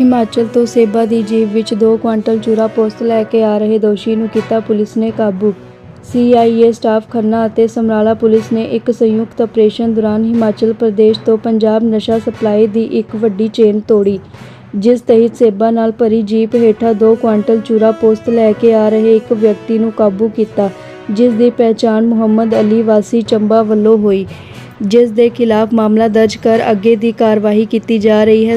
ਹਿਮਾਚਲ ਤੋਂ ਸੇਬਾ ਦੀ ਜੀਪ ਵਿੱਚ 2 ਕੁਆਂਟਲ ਚੂਰਾ ਪੋਸਤ ਲੈ ਕੇ ਆ ਰਹੇ ਦੋਸ਼ੀ ਨੂੰ ਕੀਤਾ ਪੁਲਿਸ ਨੇ ਕਾਬੂ। ਸੀਆਈਏ ਸਟਾਫ ਖੰਨਾ ਅਤੇ ਸਮਰਾਲਾ ਪੁਲਿਸ ਨੇ ਇੱਕ ਸੰਯੁਕਤ ਆਪਰੇਸ਼ਨ ਦੌਰਾਨ ਹਿਮਾਚਲ ਪ੍ਰਦੇਸ਼ ਤੋਂ ਪੰਜਾਬ ਨਸ਼ਾ ਸਪਲਾਈ ਦੀ ਇੱਕ ਵੱਡੀ ਚੇਨ ਤੋੜੀ, ਜਿਸ ਤਹਿਤ ਸੇਬਾ ਨਾਲ ਭਰੀ ਜੀਪ ਹੇਠਾਂ 2 ਕੁਆਂਟਲ ਚੂਰਾ ਪੋਸਤ ਲੈ ਕੇ ਆ ਰਹੇ ਇੱਕ ਵਿਅਕਤੀ ਨੂੰ ਕਾਬੂ ਕੀਤਾ, ਜਿਸ ਦੀ ਪਹਿਚਾਣ ਮੁਹੰਮਦ ਅਲੀ ਵਾਸੀ ਚੰਬਾ ਵੱਲੋਂ ਹੋਈ, ਜਿਸ ਦੇ ਖਿਲਾਫ ਮਾਮਲਾ ਦਰਜ ਕਰ ਅੱਗੇ ਦੀ ਕਾਰਵਾਈ ਕੀਤੀ ਜਾ ਰਹੀ ਹੈ।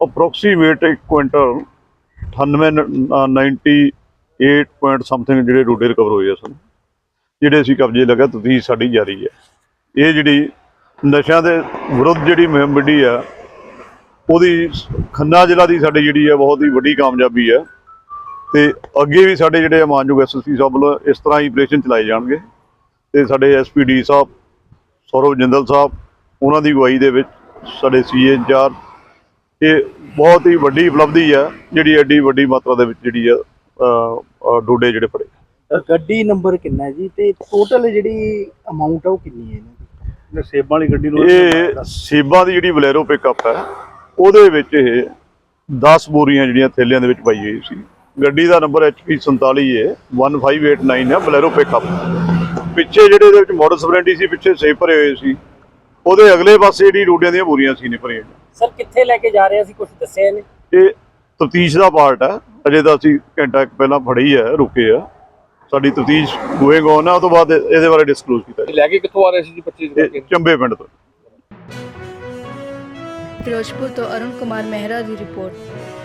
ਅਪਰੋਕਸੀਮੇਟ 1 ਕੁਇੰਟਲ 98 ਪੁਆਇੰਟ ਸਮਥਿੰਗ ਜਿਹੜੇ ਰੋਡੇ ਰਿਕਵਰ ਹੋਏ ਆ ਸਨ, ਜਿਹੜੇ ਅਸੀਂ ਕਬਜ਼ੇ ਲਗਾ, ਤਫਤੀਸ਼ ਸਾਡੀ ਜਾਰੀ ਹੈ ਇਹ ਜਿਹੜੀ ਨਸ਼ਿਆਂ ਦੇ ਵਿਰੁੱਧ ਜਿਹੜੀ ਮੁਹਿੰਮ ਵਿੱਢੀ ਆ, ਉਹਦੀ ਖੰਨਾ ਜ਼ਿਲ੍ਹਾ ਦੀ ਸਾਡੀ ਜਿਹੜੀ ਹੈ ਬਹੁਤ ਹੀ ਵੱਡੀ ਕਾਮਯਾਬੀ ਹੈ ਤੇ ਅੱਗੇ ਵੀ ਸਾਡੇ ਜਿਹੜੇ ਮਾਨਯੋਗ ਐਸਐਸਪੀ ਸਾਹਿਬ ਵੱਲੋਂ ਇਸ ਤਰ੍ਹਾਂ ਹੀ ਆਪਰੇਸ਼ਨ ਚਲਾਏ ਜਾਣਗੇ। ਤੇ ਸਾਡੇ ਐਸਪੀਡੀ ਸਾਹਿਬ, ਸੌਰਵ ਜਿੰਦਲ ਸਾਹਿਬ, ਉਹਨਾਂ ਦੀ ਅਗਵਾਈ ਦੇ ਵਿੱਚ ਸਾਡੇ ਸੀਏ ਇੰਚਾਰਜ ਇਹ ਬਹੁਤ ਹੀ ਵੱਡੀ ਉਪਲਬਧੀ ਹੈ ਜਿਹੜੀ ਐਡੀ ਵੱਡੀ ਮਾਤਰਾ ਦੇ ਵਿੱਚ ਜਿਹੜੀ ਆ ਡੋਡੇ ਜਿਹੜੇ ਫੜੇ। ਗੱਡੀ ਨੰਬਰ ਕਿੰਨਾ ਜੀ ਤੇ ਟੋਟਲ ਜਿਹੜੀ ਅਮਾਉਂਟ ਹੈ ਉਹ ਕਿੰਨੀ ਹੈ ਇਹਨਾਂ ਦੀ? ਸੇਬਾਂ ਵਾਲੀ ਗੱਡੀ ਨੂੰ ਇਹ ਸੇਬਾਂ ਦੀ ਜਿਹੜੀ ਬਲੈਰੋ ਪਿਕਅਪ ਹੈ ਉਹਦੇ ਵਿੱਚ ਇਹ 10 ਬੋਰੀਆਂ ਜਿਹੜੀਆਂ ਥੈਲਿਆਂ ਦੇ ਵਿੱਚ ਪਾਈ ਹੋਈ ਸੀ। ਗੱਡੀ ਦਾ ਨੰਬਰ HP 47 ਹੈ 1589 ਹੈ ਬਲੈਰੋ ਪਿਕਅਪ ਪਿੱਛੇ ਜਿਹੜੇ ਇਹਦੇ ਵਿੱਚ ਮਾਡਲ ਸਪਲੈਂਡੀ ਸੀ ਪਿੱਛੇ ਸੇਬ ਭਰੇ ਹੋਏ ਸੀ। ਉਹਦੇ ਅਗਲੇ ਪਾਸੇ ਜਿਹੜੀ ਰੋਡਿਆਂ ਦੀਆਂ ਬੋਰੀਆਂ ਸੀ ਨੇ ਭਰੀਆਂ। ਸਰ ਕਿੱਥੇ ਲੈ ਕੇ ਜਾ ਰਹੇ ਸੀ ਕੁਝ ਦੱਸਿਆ ਇਹਨੇ ਇਹ ਤਫਤੀਸ਼ ਦਾ ਪਾਰਟ ਹੈ ਅਜੇ ਤਾਂ ਅਸੀਂ ਘੰਟਾ ਪਹਿਲਾਂ ਫੜੀ ਹੈ ਰੁਕੇ ਆ। ਸਾਡੀ ਤਫਤੀਸ਼ ਗੋਇੰਗ ਔਨ ਆ ਉਹ ਤੋਂ ਬਾਅਦ ਇਹਦੇ ਬਾਰੇ ਡਿਸਕਲੋਜ਼ ਕੀਤਾ ਲੈ ਕੇ ਕਿੱਥੋਂ ਆ ਰਹੇ ਸੀ ਜੀ 25 ਇਹ ਚੰਬੇ ਪਿੰਡ ਤੋਂ। ਫਿਰੋਜ਼ਪੁਰ ਤੋਂ ਅਰੁਣ ਕੁਮਾਰ ਮਹਿਰਾ ਦੀ ਰਿਪੋਰਟ।